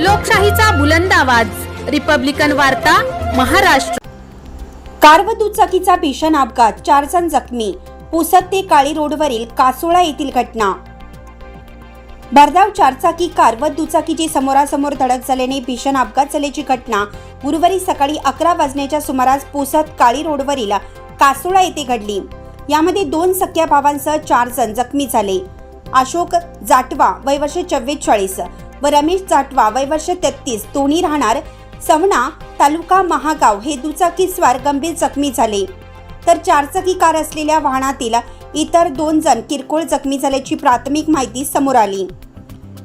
लोकशाहीचा बुलंद आवाज. रिपब्लिकन वार्ता महाराष्ट्र. कार व दुचाकीचा भीषण अपघात चार जण जखमी. पुसद ते काळी रोडवरील कासोळा येथील घटना. भरधाव चारचाकी कार व दुचाकीची समोरासमोर धडक झाल्याने भीषण अपघात झाल्याची घटना गुरुवारी सकाळी अकरा वाजण्याच्या सुमारास पुसद काळी रोडवरील कासोळा येथे घडली. यामध्ये दोन सख्या भावांसह चार जण जखमी झाले. अशोक जाटवा वय वर्ष चव्वेचाळीस. व रमेश जाटवा वय वर्ष तेहतीस. दोन्ही राहणार सवणा तालुका महागाव. हे दुचाकी स्वार गंभीर जखमी झाले. तर चारचाकी कार असलेल्या वाहनातील इतर दोन जण किरकोळ जखमी झाल्याची प्राथमिक माहिती समोर आली.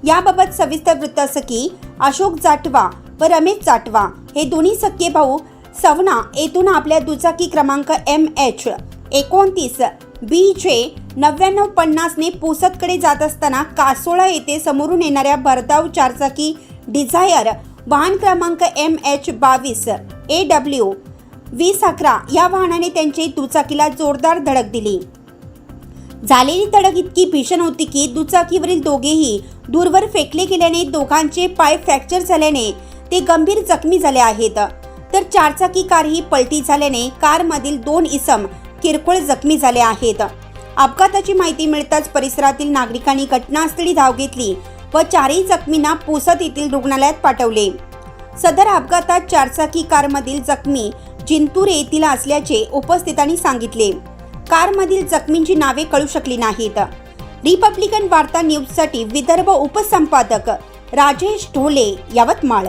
याबाबत सविस्तर वृत्त असं की अशोक जाटवा व रमेश जाटवा हे दोन्ही सख्खे भाऊ सवना येथून आपल्या दुचाकी क्रमांक एम एच एकोणतीस बी जे नव्याण्णव पन्नासने पुसदकडे जात असताना कासोळा येथे समोरून येणाऱ्या भरधाव चारचाकी डिझायर वाहन क्रमांक एम एच बावीस ए डब्ल्यू वीस अकरा या वाहनाने त्यांची दुचाकीला जोरदार धडक दिली. झालेली धडक इतकी भीषण होती की दुचाकीवरील दोघेही दूरवर फेकले गेल्याने दोघांचे पाय फ्रॅक्चर झाल्याने ते गंभीर जखमी झाले आहेत. तर चारचाकी कार ही पलटी झाल्याने कारमधील दोन इसम किरकोळ जखमी झाले आहेत. अपघाताची माहिती मिळताच परिसरातील नागरिकांनी घटनास्थळी धाव घेतली व चारही जखमींना पुसद येथील रुग्णालयात पाठवले. सदर अपघातात चारचाकी कारमधील जखमी जिंतूर येथील असल्याचे उपस्थितांनी सांगितले. कारमधील जखमींची नावे कळू शकली नाहीत. रिपब्लिकन वार्ता न्यूजसाठी विदर्भ उपसंपादक राजेश ढोले यवतमाळ.